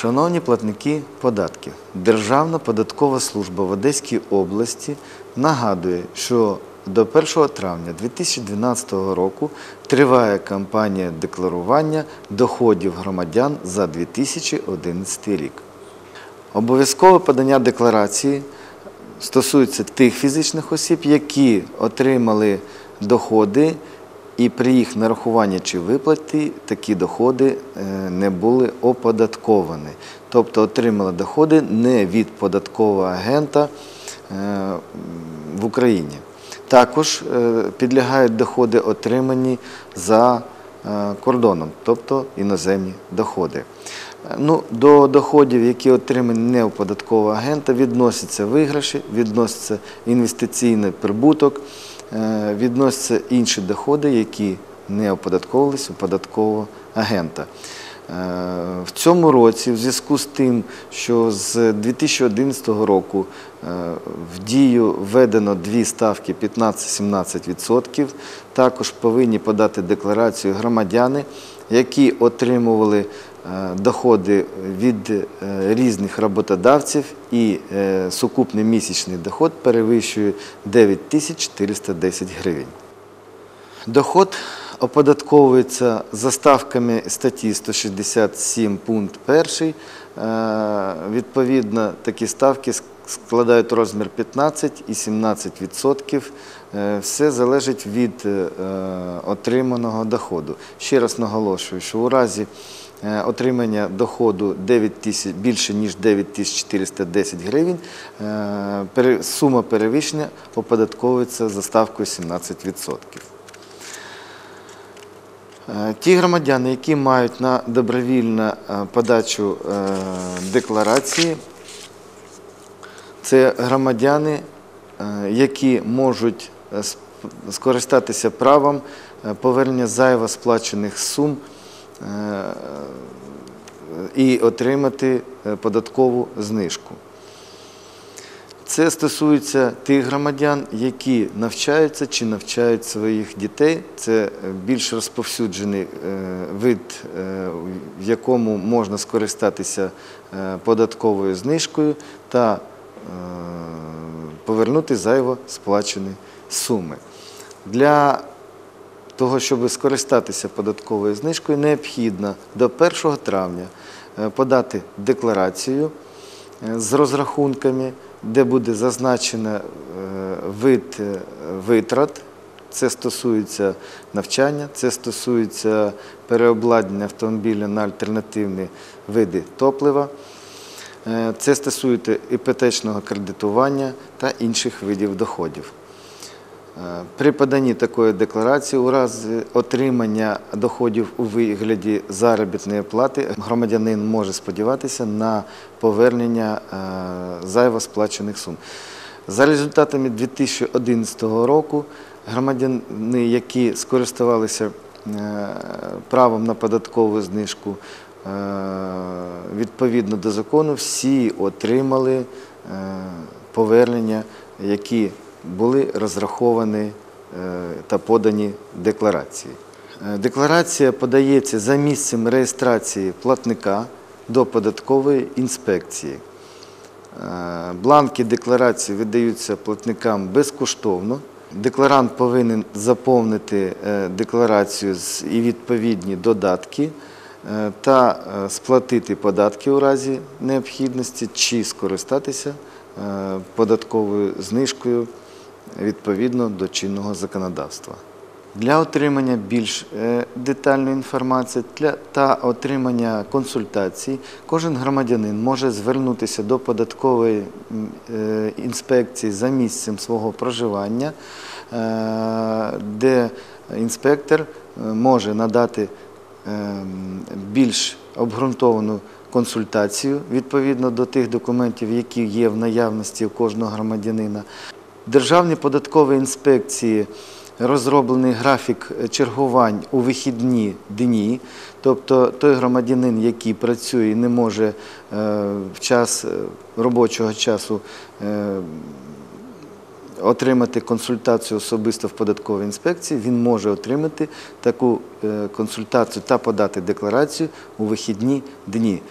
Шановні платники податків, Державна податкова служба в Одеській області нагадує, що до 1 травня 2012 року триває кампанія декларування доходів громадян за 2011 рік. Обов'язкове подання декларації стосується тих фізичних осіб, які отримали доходи, і при їх нарахуванні чи виплаті такі доходи е, не були оподатковані. Тобто отримали доходи не від податкового агента е, в Україні. Також е, підлягають доходи, отримані за кордоном, тобто іноземні доходи. Ну, до доходів, які отримані не у податкового агента, відносяться виграші, відноситься інвестиційний прибуток, відносяться інші доходи, які не оподатковувалися у податкового агента. Е, В цьому році, в зв'язку з тим, що з 2011 року е, в дію введено дві ставки 15-17%, також повинні подати декларацію громадяни, які отримували е, доходи від е, різних роботодавців і е, сукупний місячний доход перевищує 9410 гривень. Доход оподатковується за ставками статті 167 пункт 1. Е, Відповідно, такі ставки складають розмір 15 і 17%. Е, Все залежить від е, отриманого доходу. Ще раз наголошую, що у разі е, отримання доходу 9 тисяч, більше ніж 9410 гривень, е, сума перевищення оподатковується за ставкою 17%. Е, Ті громадяни, які мають на добровільну е, подачу е, декларації, це громадяни, е, які можуть е, скористатися правом е, повернення зайво сплачених сум е, і отримати е, податкову знижку. Це стосується тих громадян, які навчаються чи навчають своїх дітей. Це е, більш розповсюджений е, вид, е, в якому можна скористатися е, податковою знижкою та е, повернути зайво сплачені суми. Для того, щоб скористатися податковою знижкою, необхідно до 1 травня е, подати декларацію е, з розрахунками, де буде зазначено е, вид витрат. Це стосується навчання, це стосується переобладнання автомобіля на альтернативні види топлива. Це стосується іпотечного кредитування та інших видів доходів. Е, При поданні такої декларації у разі отримання доходів у вигляді заробітної плати громадянин може сподіватися на повернення е, зайво сплачених сум. За результатами 2011 року громадяни, які скористувалися е, правом на податкову знижку, відповідно до закону, всі отримали повернення, які були розраховані е, та подані декларації. Е, Декларація подається за місцем реєстрації платника до податкової інспекції. Е, Бланки декларації видаються платникам безкоштовно. Декларант повинен заповнити декларацію і відповідні додатки та сплатити податки у разі необхідності чи скористатися податковою знижкою відповідно до чинного законодавства. Для отримання більш е, детальної інформації та отримання консультацій кожен громадянин може звернутися до податкової е, інспекції за місцем свого проживання, е, де інспектор може надати більш обґрунтовану консультацію відповідно до тих документів, які є в наявності у кожного громадянина. Державні податкові інспекції розроблений графік чергувань у вихідні дні, тобто той громадянин, який працює і не може е, в час е, робочого часу е, отримати консультацію особисто в податковій інспекції, він може отримати таку е, консультацію та подати декларацію у вихідні дні.